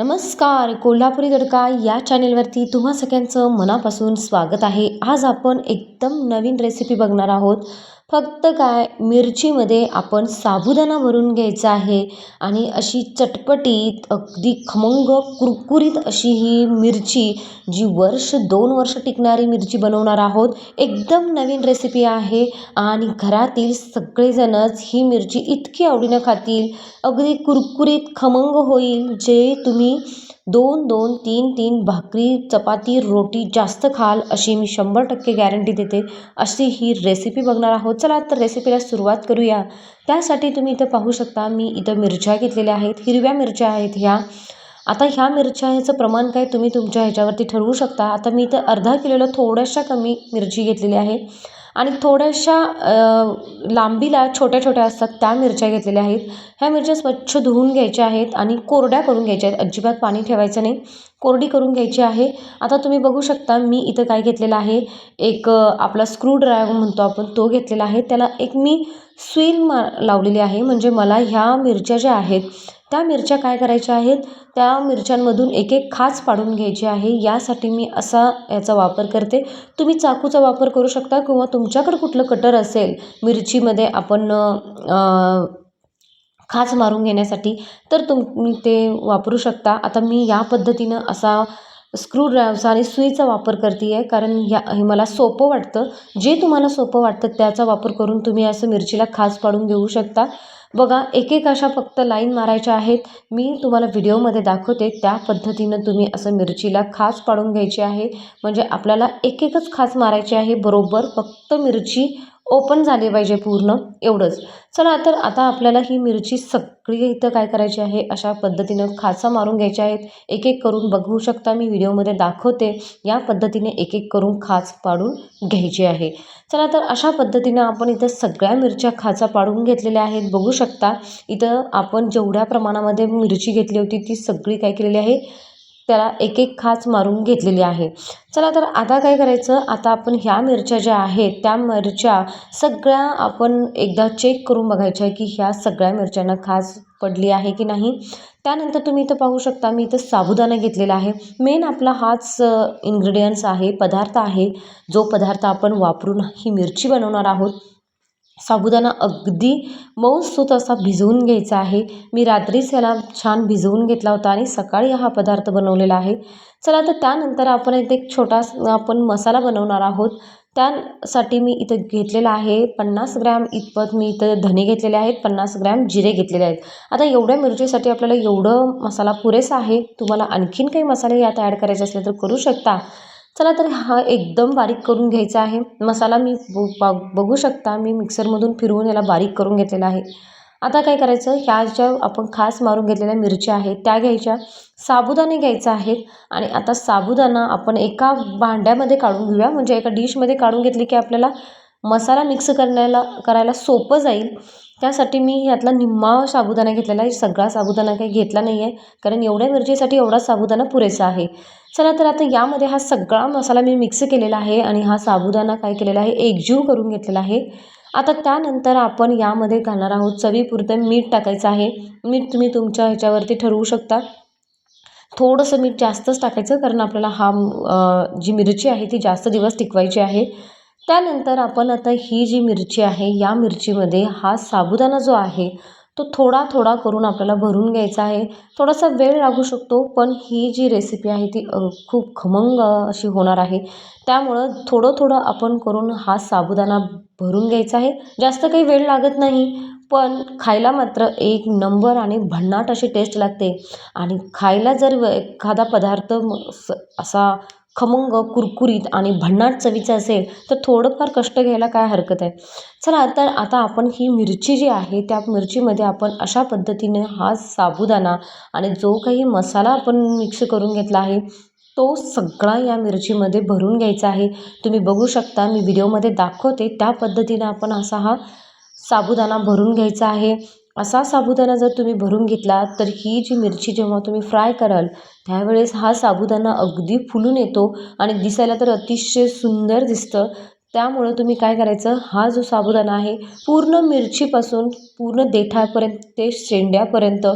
नमस्कार कोल्हापुरी तडका या चॅनेलवरती तुम्हा सगळ्यांचं मनापासून स्वागत आहे. आज आपण एकदम नवीन रेसिपी बघणार आहोत. फक्त काय मिरचीमध्ये आपण साबुदाणा भरून घ्यायचा आहे आणि अशी चटपटीत अगदी खमंग कुरकुरीत अशी ही मिरची जी वर्ष दोन वर्ष टिकणारी मिरची बनवणार आहोत. एकदम नवीन रेसिपी आहे आणि घरातील सगळेजणच ही मिरची इतकी आवडीनं खातील. अगदी कुरकुरीत खमंग होईल जे तुम्ही दोन दोन तीन तीन भाकरी चपाती रोटी जास्त खाल अशी मी शंभर टक्के गॅरंटी देते. अशी ही रेसिपी बघणार आहोत. चला तर रेसिपीला सुरुवात करूया. त्यासाठी तुम्ही इथं पाहू शकता मी इथं मिरच्या घेतलेल्या आहेत. हिरव्या मिरच्या आहेत ह्या. आता ह्या मिरच्या ह्याचं प्रमाण काय तुम्ही तुमच्या ह्याच्यावरती ठरवू शकता. आता मी इथं अर्धा किलोला थोड्याशा कमी मिरची घेतलेली आहे. आणि थोड्याशा लांबीला छोट्या छोट्या असतात त्या मिरच्या घेतलेल्या आहेत. ह्या मिरच्या स्वच्छ धुवून घ्यायच्या आहेत आणि कोरड्या करून घ्यायच्या आहेत. अजिबात पाणी ठेवायचं नाही. कोरडी करून घ्यायची आहे. आता तुम्ही बघू शकता मी इथं काय घेतलेलं आहे. एक आपला स्क्रूड्रायव्हर म्हणतो आपण तो घेतलेला आहे. त्याला एक मी स्वील मा लावलेली आहे. म्हणजे मला ह्या मिरच्या ज्या आहेत त्या मिरच्या काय करायच्या आहेत? त्या मिरच्यांमधून एक एक खाच पाडून घ्यायची आहे. यासाठी मी असा याचा वापर करते. तुम्ही चाकूचा वापर करू शकता किंवा तुमच्याकडं कुठलं कटर असेल मिरचीमध्ये आपण खाच मारून घेण्यासाठी तर तुम्ही ते वापरू शकता. आता मी या पद्धतीनं असा स्क्रूड्रायव्हचा आणि सुईचा वापर करते आहे कारण या हे मला सोपं वाटतं. जे तुम्हाला सोपं वाटतं त्याचा वापर करून तुम्ही असं मिरचीला खास पाडून घेऊ शकता. बघा एक एक अशा फक्त लाईन मारायच्या आहेत. मी तुम्हाला व्हिडिओमध्ये दाखवते त्या पद्धतीनं तुम्ही असं मिरचीला खास पाडून घ्यायची आहे. म्हणजे आपल्याला एक एकच खास मारायची आहे बरोबर. फक्त मिरची ओपन झाली पाहिजे पूर्ण एवढंच. चला तर आता आपल्याला ही मिरची सगळी इथं काय करायची आहे अशा पद्धतीनं खाचा मारून घ्यायच्या आहेत. एक एक करून बघू शकता मी व्हिडिओमध्ये दाखवते. या पद्धतीने एक एक करून खाच पाडून घ्यायची आहे. चला तर अशा पद्धतीनं आपण इथं सगळ्या मिरच्या खाचा पाडून घेतलेल्या आहेत. बघू शकता इथं आपण जेवढ्या प्रमाणामध्ये मिरची घेतली होती ती सगळी काय केलेली आहे? त्याला एक एक खाच मारून घेतलेली आहे. चला तर आता काय करायचं? आता आपण ह्या मिरच्या ज्या आहेत त्या मिरच्या सगळ्या आपण एकदा चेक करून बघायच्या आहे की ह्या सगळ्या मिरच्यांना खास पडली आहे की नाही. त्यानंतर तुम्ही इथं पाहू शकता मी इथं साबुदाणा घेतलेला आहे. मेन आपला हाच इन्ग्रेडियंट्स आहे पदार्थ आहे. जो पदार्थ आपण वापरून ही मिरची बनवणार आहोत साबुदाणा अगदी मऊसूत असा भिजवून घ्यायचा आहे. मी रात्रीच याला छान भिजवून घेतला होता आणि सकाळी हा पदार्थ बनवलेला आहे. चला तर त्यानंतर आपण इथे एक छोटा आपण मसाला बनवणार आहोत. त्यासाठी मी इथं घेतलेला आहे पन्नास ग्रॅम इतपत मी इथं धने घेतलेले आहेत पन्नास ग्रॅम जिरे घेतलेले आहेत. आता एवढ्या मिरचीसाठी आपल्याला एवढं मसाला पुरेसा आहे. तुम्हाला आणखीन काही मसाले यात ॲड करायचे असले तर करू शकता. चला तर हा एकदम बारीक करून घ्यायचा आहे. मसाला मी बघू शकता मी मिक्सरमधून फिरवून याला बारीक करून घेतलेला आहे. आता काय करायचं? ह्या ज्या आपण खास मारून घेतलेल्या मिरच्या आहेत त्या घ्यायच्या. साबुदाणे घ्यायचा आहेत आणि आता साबुदाणा आपण एका भांड्यामध्ये काढून घेऊया. म्हणजे एका डिशमध्ये काढून घेतली की आपल्याला मसाला मिक्स करण्याला करायला सोपं जाईल. त्यासाठी मी यातला निम्मा साबुदाणा घेतलेला आहे. सगळा साबुदाणा काही घेतला नाही आहे कारण एवढ्या मिरचीसाठी एवढा साबुदाणा पुरेसा आहे. चला तर आता यामध्ये हा सगळा मसाला मी मिक्स केलेला आहे आणि हा साबुदाणा काय केलेला आहे एकजीव करून घेतलेला आहे. आता त्यानंतर आपण यामध्ये घालणार आहोत चवीपुरतं मीठ टाकायचं आहे. मीठ तुम्ही तुमच्या ह्याच्यावरती ठरवू शकता. थोडंसं मीठ जास्तच टाकायचं कारण आपल्याला हा जी मिरची आहे ती जास्त दिवस टिकवायची आहे. त्यानंतर आपण आता ही जी मिरची आहे या मिरचीमध्ये हा साबुदाणा जो आहे तो थोडा थोडा करून आपल्याला भरून घ्यायचा आहे. थोडासा वेळ लागू शकतो पण ही जी रेसिपी आहे ती खूप खमंग अशी होणार आहे. त्यामुळं थोडं थोडं आपण करून हा साबुदाणा भरून घ्यायचा आहे. जास्त काही वेळ लागत नाही पण खायला मात्र एक नंबर आणि भन्नाट अशी टेस्ट लागते. आणि खायला जर एखादा पदार्थ असा खमंग कुरकुरीत आणि भन्नाट चवीचं असेल तर थोडंफार कष्ट घ्यायला काय हरकत आहे? चला तर आता आपण ही मिरची जी आहे त्या मिरचीमध्ये आपण अशा पद्धतीने हा साबुदाणा आणि जो काही मसाला आपण मिक्स करून घेतला आहे तो सगळा या मिरचीमध्ये भरून घ्यायचा आहे. तुम्ही बघू शकता मी व्हिडिओमध्ये दाखवते त्या पद्धतीनं आपण असा हा साबुदाणा भरून घ्यायचा आहे. असा साबुदाणा जर तुम्ही भरून घेतला तर ही जी मिरची जेव्हा तुम्ही फ्राय कराल त्यावेळेस हा साबुदाणा अगदी फुलून येतो आणि दिसायला तर अतिशय सुंदर दिसतं. त्यामुळं तुम्ही काय करायचं हा जो साबुदाणा आहे पूर्ण मिरचीपासून पूर्ण देठापर्यंत ते शेंड्यापर्यंत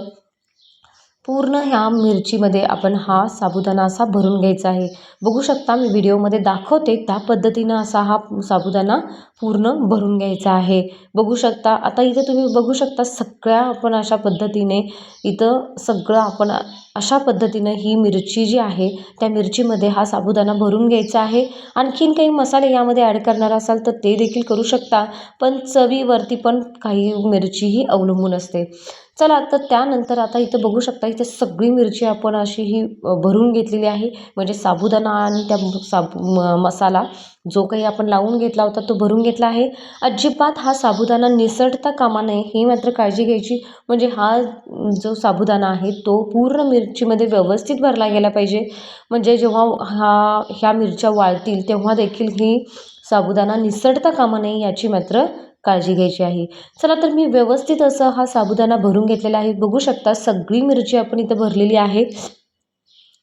पूर्ण ह्या मिरचीमध्ये आपण हा साबुदाणा असा भरून घ्यायचा आहे. बघू शकता मी व्हिडिओमध्ये दाखवते त्या पद्धतीनं असा हा साबुदाणा पूर्ण भरून घ्यायचा आहे. बघू शकता आता इथं तुम्ही बघू शकता सगळ्या आपण अशा पद्धतीने इथं सगळं आपण अशा पद्धतीनं ही मिरची जी आहे त्या मिरचीमध्ये हा साबुदाणा भरून घ्यायचा आहे. आणखीन काही मसाले यामध्ये ॲड करणार असाल तर ते देखील करू शकता पण चवीवरती पण काही मिरची ही अवलंबून असते. चला तर त्यानंतर आता इथं बघू शकता इथे सगळी मिरची आपण अशी ही भरून घेतलेली आहे. म्हणजे साबुदाणा आणि त्या साबु म मसाला जो काही आपण लावून घेतला होता तो भरून घेतला आहे. अजिबात हा साबुदाणा निसटता कामा नये ही मात्र काळजी घ्यायची. म्हणजे हा जो साबुदाणा आहे तो पूर्ण मिरचीमध्ये व्यवस्थित भरला गेला पाहिजे. म्हणजे जेव्हा हा ह्या मिरच्या वाळतील तेव्हा देखील ही साबुदाणा निसटता कामा नये याची मात्र काळजी घ्यायची आहे. चला तर मी व्यवस्थित असं हा साबुदाणा भरून घेतलेला आहे. बघू शकता सगळी मिरची आपण इथं भरलेली आहे.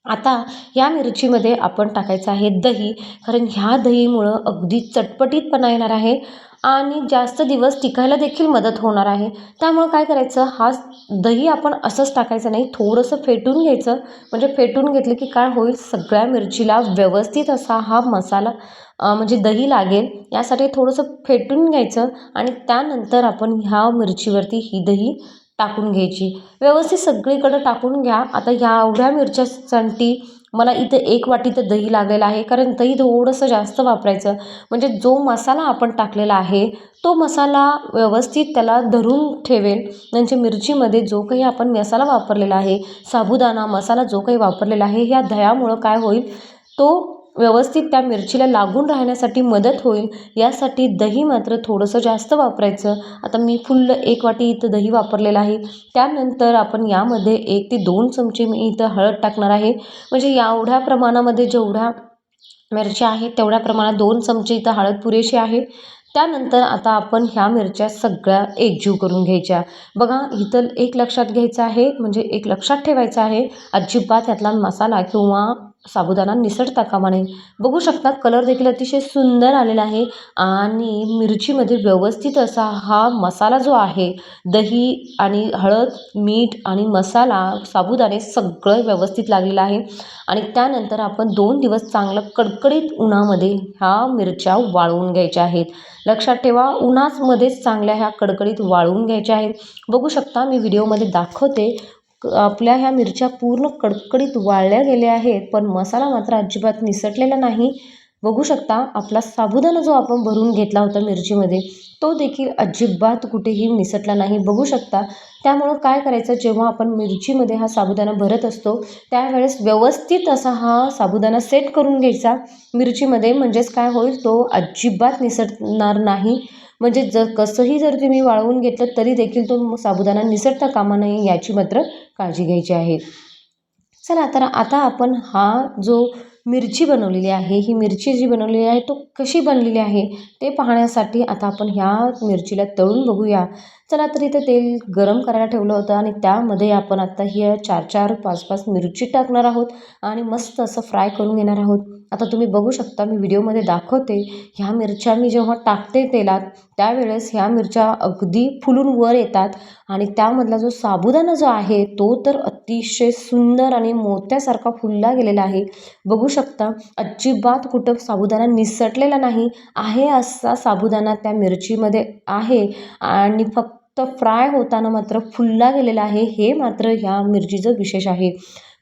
आता या मिरचीमध्ये आपण टाकायचं आहे दही. कारण ह्या दहीमुळं अगदी चटपटीतपणा येणार आहे. आणि जास्त दिवस टिकायला देखील मदत होणार आहे. त्यामुळं काय करायचं? हा दही आपण असंच टाकायचं नाही. थोडंसं फेटून घ्यायचं. म्हणजे फेटून घेतलं की काय होईल? सगळ्या मिरचीला व्यवस्थित असा हा मसाला म्हणजे दही लागेल. यासाठी थोडंसं फेटून घ्यायचं आणि त्यानंतर आपण ह्या मिरचीवरती ही दही टाकून घ्यायची. व्यवस्थित सगळीकडं टाकून घ्या. आता ह्या एवढ्या मिरच्यासाठी मला इथं एक वाटी तर दही लागलेलं आहे कारण दही थोडंसं जास्त वापरायचं. म्हणजे जो मसाला आपण टाकलेला आहे तो मसाला व्यवस्थित त्याला धरून ठेवेल म्हणजे मिरचीमध्ये जो काही आपण मसाला वापरलेला आहे साबुदाणा मसाला जो काही वापरलेला आहे ह्या दह्यामुळं काय होईल? तो व्यवस्थित त्या मिरचीला लागून राहण्यासाठी मदत होईल. यासाठी दही मात्र थोडंसं जास्त वापरायचं. आता मी फुल्ल एक वाटी इथं दही वापरलेलं आहे. त्यानंतर आपण यामध्ये एक ते दोन चमचे मी इथं हळद टाकणार आहे. म्हणजे एवढ्या प्रमाणामध्ये जेवढ्या मिरच्या आहेत तेवढ्या प्रमाणात दोन चमचे इथं हळद पुरेशी आहे. त्यानंतर आता आपण ह्या मिरच्या सगळ्या एकजीव करून घ्यायच्या. बघा इथं एक लक्षात घ्यायचं आहे. म्हणजे एक लक्षात ठेवायचं आहे. अजिबात यातला मसाला किंवा साबुदाणा निसटता कामा नये बघू शकता कलर देखील अतिशय सुंदर आलेला आहे आणि मिरचीमध्ये व्यवस्थित असा हा मसाला जो आहे दही आणि हळद मीठ आणि मसाला साबुदाणे सगळं व्यवस्थित लागलेलं आहे. आणि त्यानंतर आपण दोन दिवस चांगलं कडकडीत उन्हामध्ये ह्या मिरच्या वाळवून घ्यायच्या आहेत. लक्षात ठेवा उन्हाचमध्येच चांगल्या ह्या कडकडीत वाळवून घ्यायच्या आहेत. बघू शकता मी व्हिडिओमध्ये दाखवते. आपल्या ह्या मिरच्या पूर्ण कडकडीत वाळल्या गेल्या आहेत पण मसाला मात्र अजिबात निसटलेला नाही. बघू शकता आपला साबुदाणा जो आपण भरून घेतला होता मिरचीमध्ये तो देखील अजिबात कुठेही निसटला नाही. बघू शकता त्यामुळं काय करायचं जेव्हा आपण मिरचीमध्ये हा साबुदाणा भरत असतो त्यावेळेस व्यवस्थित असा हा साबुदाणा सेट करून घ्यायचा. मिरचीमध्ये म्हणजेच काय होईल तो अजिबात निसटणार नाही. म्हणजे जर कसंही जर तुम्ही वाळवून घेतलं तरी देखील तो साबुदाणा निसटता कामा नये याची मात्र काळजी घ्यायची आहे. चला तर आता आपण हा जो मिरची बनवलेली आहे ही मिरची जी बनवलेली आहे तो कशी बनलेली आहे ते पाहण्यासाठी आता आपण ह्या मिरचीला तळून बघूया. चला तर इथे तेल गरम करायला ठेवलं होतं आणि त्यामध्ये आपण आता ही चार चार पाच पाच मिरची टाकणार आहोत आणि मस्त असं फ्राय करून घेणार आहोत. आता तुम्ही बघू शकता मी व्हिडिओमध्ये दाखवते ह्या मिरच्या मी जेव्हा टाकते तेलात त्यावेळेस ह्या मिरच्या अगदी फुलून वर येतात आणि त्यामधला जो साबुदाणा जो आहे तो तर अतिशय सुंदर आणि मोत्यासारखा फुलला गेलेला आहे. बघू शकता अजिबात कुठं साबुदाणा निसटलेला नाही आहे असा साबुदाणा त्या मिरचीमध्ये आहे आणि फक्त तर फ्राय होताना मात्र फुलला गेलेला आहे हे मात्र ह्या मिरचीचं विशेष आहे.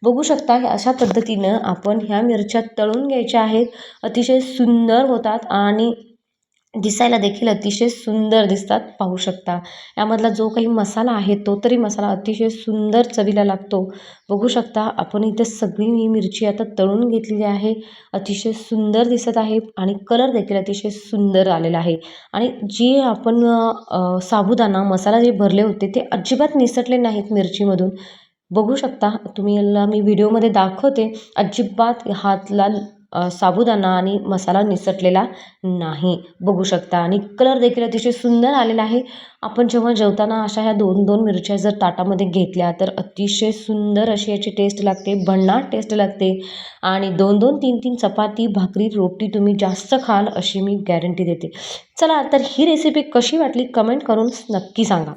बघू शकता अशा पद्धतीनं आपण ह्या मिरच्या तळून घ्यायच्या आहेत. अतिशय सुंदर होतात आणि दिसायला देखील अतिशय सुंदर दिसतात पाहू शकता. यामधला जो काही मसाला आहे तो तरी मसाला अतिशय सुंदर चवीला लागतो. बघू शकता आपण इथे सगळी ही मिरची आता तळून घेतलेली आहे. अतिशय सुंदर दिसत आहे आणि कलर देखील अतिशय सुंदर आलेला आहे. आणि जी आपण साबुदाणा मसाला जे भरले होते ते अजिबात निसटले नाहीत मिरचीमधून. बघू शकता तुम्ही याला मी व्हिडिओमध्ये दाखवते. अजिबात हातला साबुदाणा आणि मसाला निसटलेला नाही. बघू शकता. आणि कलर देखील अतिशय सुंदर आलेला आहे. आपण जेव्हा जेवताना अशा ह्या दोन दोन मिरच्या जर ताटामध्ये घेतल्या तर अतिशय सुंदर अशी याची टेस्ट लागते. भन्नाट टेस्ट लागते. आणि दोन दोन तीन तीन चपाती भाकरी रोटी तुम्ही जास्त खाल अशी मी गॅरंटी देते. चला तर ही रेसिपी कशी वाटली? कमेंट करून नक्की सांगा.